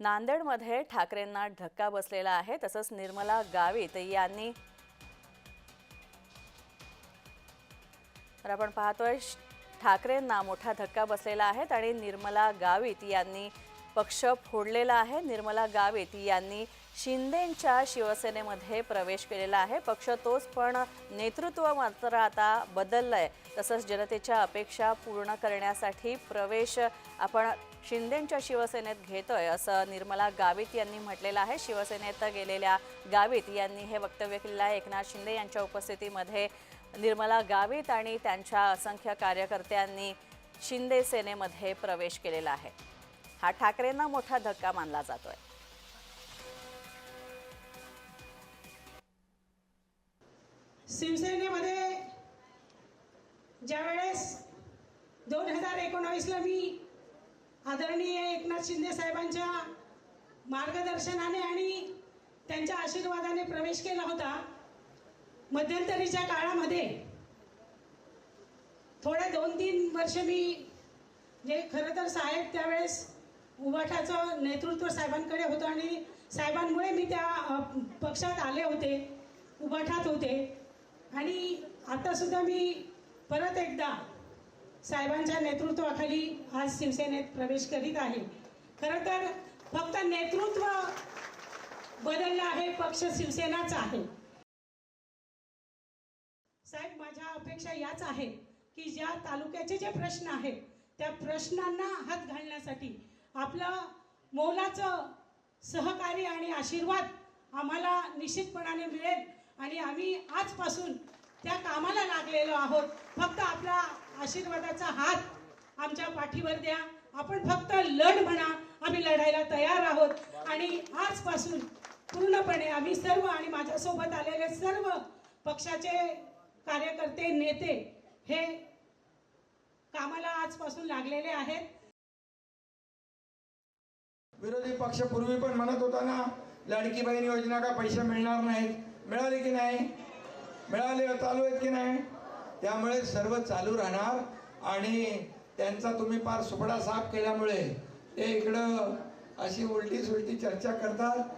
नांदेडमध्ये ठाकरेंना धक्का बसलेला आहे तसंच निर्मला गावित यांनी तर आपण पाहतोय ठाकरेंना मोठा धक्का बसलेला आहे आणि निर्मला गावित यांनी पक्ष फोडलेला आहे. निर्मला गावित यांनी शिंदेंच्या शिवसेनेमध्ये प्रवेश केलेला आहे. पक्ष तोच पण नेतृत्व मात्र आता बदललं आहे तसंच जनतेच्या अपेक्षा पूर्ण करण्यासाठी प्रवेश आपण शिंदेंच्या शिवसेनेत घेतोय असं निर्मला गावित यांनी म्हटलेलं आहे. शिवसेनेत गेलेल्या गावित यांनी हे वक्तव्य केलेलं आहे. एकनाथ शिंदे यांच्या उपस्थितीमध्ये निर्मला गावित आणि त्यांच्या असंख्य कार्यकर्त्यांनी शिंदे सेनेमध्ये प्रवेश केलेला आहे. हा ठाकरेंना मोठा धक्का मानला जातोय. शिवसेनेमध्ये ज्यावेळेस दोन हजार एकोणावीसला मी आदरणीय एकनाथ शिंदे साहेबांच्या मार्गदर्शनाने आणि त्यांच्या आशीर्वादाने प्रवेश केला होता मध्यंतरीच्या काळामध्ये थोडे दोन तीन वर्ष मी जे खरं तर साहेब त्यावेळेस उभाठाचं नेतृत्व साहेबांकडे होतं आणि साहेबांमुळे मी त्या पक्षात आले होते उभाठात होते. आणि आता सुद्धा मी परत एकदा साहेबांच्या नेतृत्वाखाली आज शिवसेनेत प्रवेश करीत आहे. खरं तर फक्त नेतृत्व बदललं आहे पक्ष शिवसेनाच आहे. साहेब माझ्या अपेक्षा याच आहेत की ज्या तालुक्याचे जे प्रश्न आहेत त्या प्रश्नांना हात घालण्यासाठी आपलं मोलाचं सहकार्य आणि आशीर्वाद आम्हाला निश्चितपणाने मिळेल. आणि आम्ही आजपासून त्या कामाला लागलेलो आहोत. फक्त आपला आशीर्वादाचा हात आमच्या पाठीवर द्या. आपण फक्त लढ म्हणा. आम्ही लढायला तयार आहोत. आणि आजपासून पूर्णपणे आम्ही सर्व आणि माझ्यासोबत आलेले सर्व पक्षाचे कार्यकर्ते नेते हे कामाला आजपासून लागलेले आहेत. विरोधी पक्ष पूर्वी पण म्हणत होता ना लाडकी बहीण योजना का पैसे मिळणार नाहीत? मिळाले की नाही? मिळाले चालू आहेत की नाही? त्यामुळे सर्व चालू राहणार आणि त्यांचा तुम्ही फार सुपडा साफ केल्यामुळे ते इकडं अशी उलटी सुलटी चर्चा करतात.